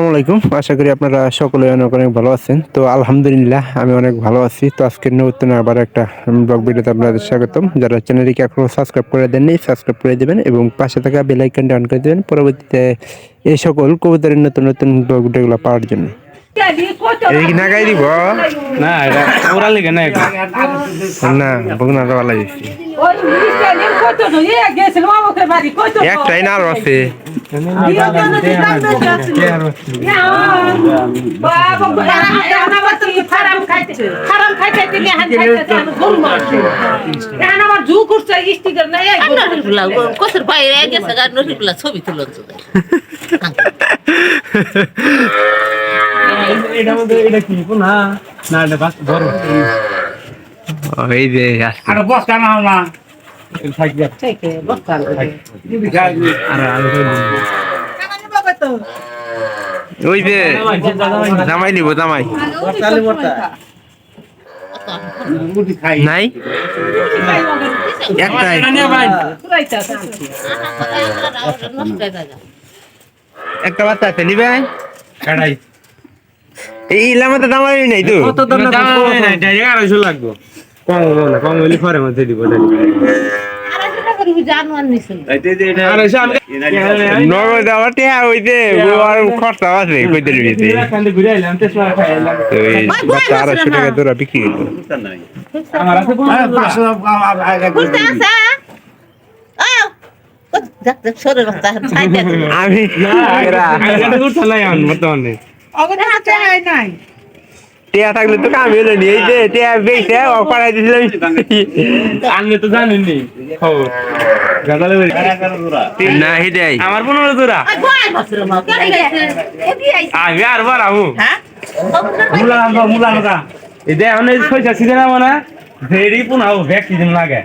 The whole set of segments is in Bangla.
আসসালামু আলাইকুম। আশা করি আপনারা সকলে অনেক অনেক ভালো আছেন। তো আলহামদুলিল্লাহ আমি অনেক ভালো আছি। তো আজকের নতুন আবার একটা ব্লগ ভিডিওতে আপনাদের স্বাগতম। যারা চ্যানেলটিকে এখনও সাবস্ক্রাইব করে দেননি সাবস্ক্রাইব করে দেবেন এবং পাশে থাকা বেল আইকনটা অন করে দেবেন পরবর্তীতে এই সকল কবুতরের নতুন নতুন ব্লগ ভিডিওগুলো পাওয়ার জন্য। এই কি দিব? না এটা ওরা লিখে ভালো একটাই না আরও আছে। ছবি বড় এই যে আর বস কেন না ওই যে জামাই নিব জামাই। নাই? একটাই। একটা বাচ্চা আছে নিবে? কাটাই এই ইলামাতে জামাই নাই তো? কত দাম না ডাইরেক্ট আড়াইশো লাগবে। কম না কম হইলে পরে মধ্যে দিব বিক্রি করব আমার আছে বুঝতে আছে দেখ দেখ সরে রাখতে আমি টিয়া থাকলে তো কাম হলো নি এই যে টিয়া বেইছে ও পাড়াই দিছিলাম আনলে তো জানেন নি গাদালে বেরি না হিদাই আমার পনেরো তোরা আমি আর বার আমু মুলা মুলা এই এটা অনেক পয়সা সিজন আমো না ভেড়ি পুনাও ভ্যাক সিজন লাগে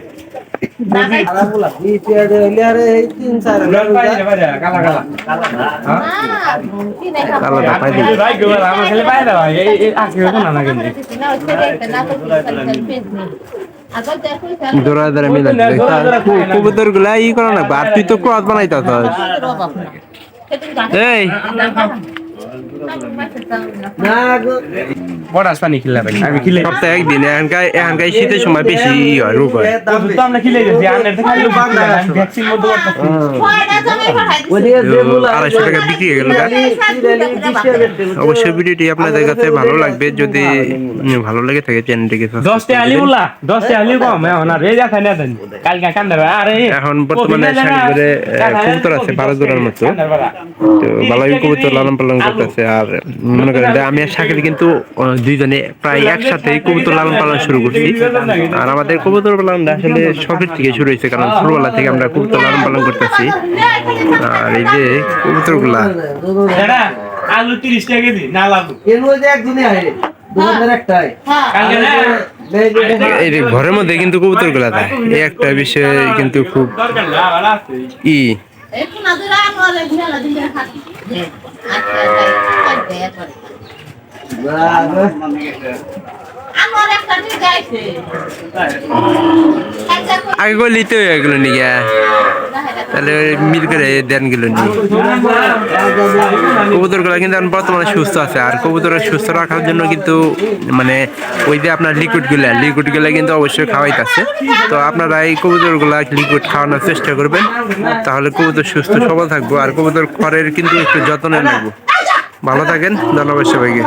দৌড়া দৌড়া মিলা কবুতরগুলা ই করো না তুই তো ক্রস বানাইতা এই। পানি আমি খিলে সপ্তাহে একদিন এখানকার এখানকার শীতের সময় বেশি হয় রোগ হয়। তো আমরা খিলে গেছি ভ্যাকসিন মধ্যে করতেছি আড়াইশো টাকা বিক্রি হয়ে গেল অবশ্যই ভিডিওটি আপনাদের কাছে ভালো লাগবে যদি ভালো লেগে থাকে চ্যানেলটিকে দশটা আলি দশটা আলি কম এখন আর এই দেখা না কালকে কান্দার আরে এখন বর্তমানে সাগরে কবুতর আছে বারো জোড়ার মতো। তো ভালোই কবুতর লালন পালন করতেছে আর মনে করেন যে আমি আর শাকিল কিন্তু দুইজনে প্রায় একসাথে কবুতর লালন পালন শুরু করছি। আর আমাদের কবুতর পালন আসলে শখের থেকে শুরু হয়েছে কারণ ছোটবেলা থেকে আমরা কবুতর লালন পালন করতেছি। আর এই যে কবুতরগুলা আলু তিরিশ টাকা কেজি না লাভ এর মধ্যে একদিনে আহে দোকানদার একটাই। কালকে না? এই যে ঘরের মধ্যে কিন্তু কবুতরগুলা দেয় এই একটা বিষয় কিন্তু খুব ই। আগে লিতে এগুলো নিয়ে তাহলে মিল করে দেন গেলো নি কবুতর কিন্তু এখন বর্তমানে সুস্থ আছে, আর কবুতরের সুস্থ রাখার জন্য কিন্তু মানে ওই যে আপনার লিকুইডগুলা লিকুইডগুলা কিন্তু অবশ্যই খাওয়াইতেছে। তো আপনারা এই কবুতরগুলা লিকুইড খাওয়ানোর চেষ্টা করবেন, তাহলে কবুতর সুস্থ, সবল থাকব, আর কবুতর খড়ের কিন্তু একটু যত্ন নেব। ভালো থাকেন, ধন্যবাদ সবাইকে।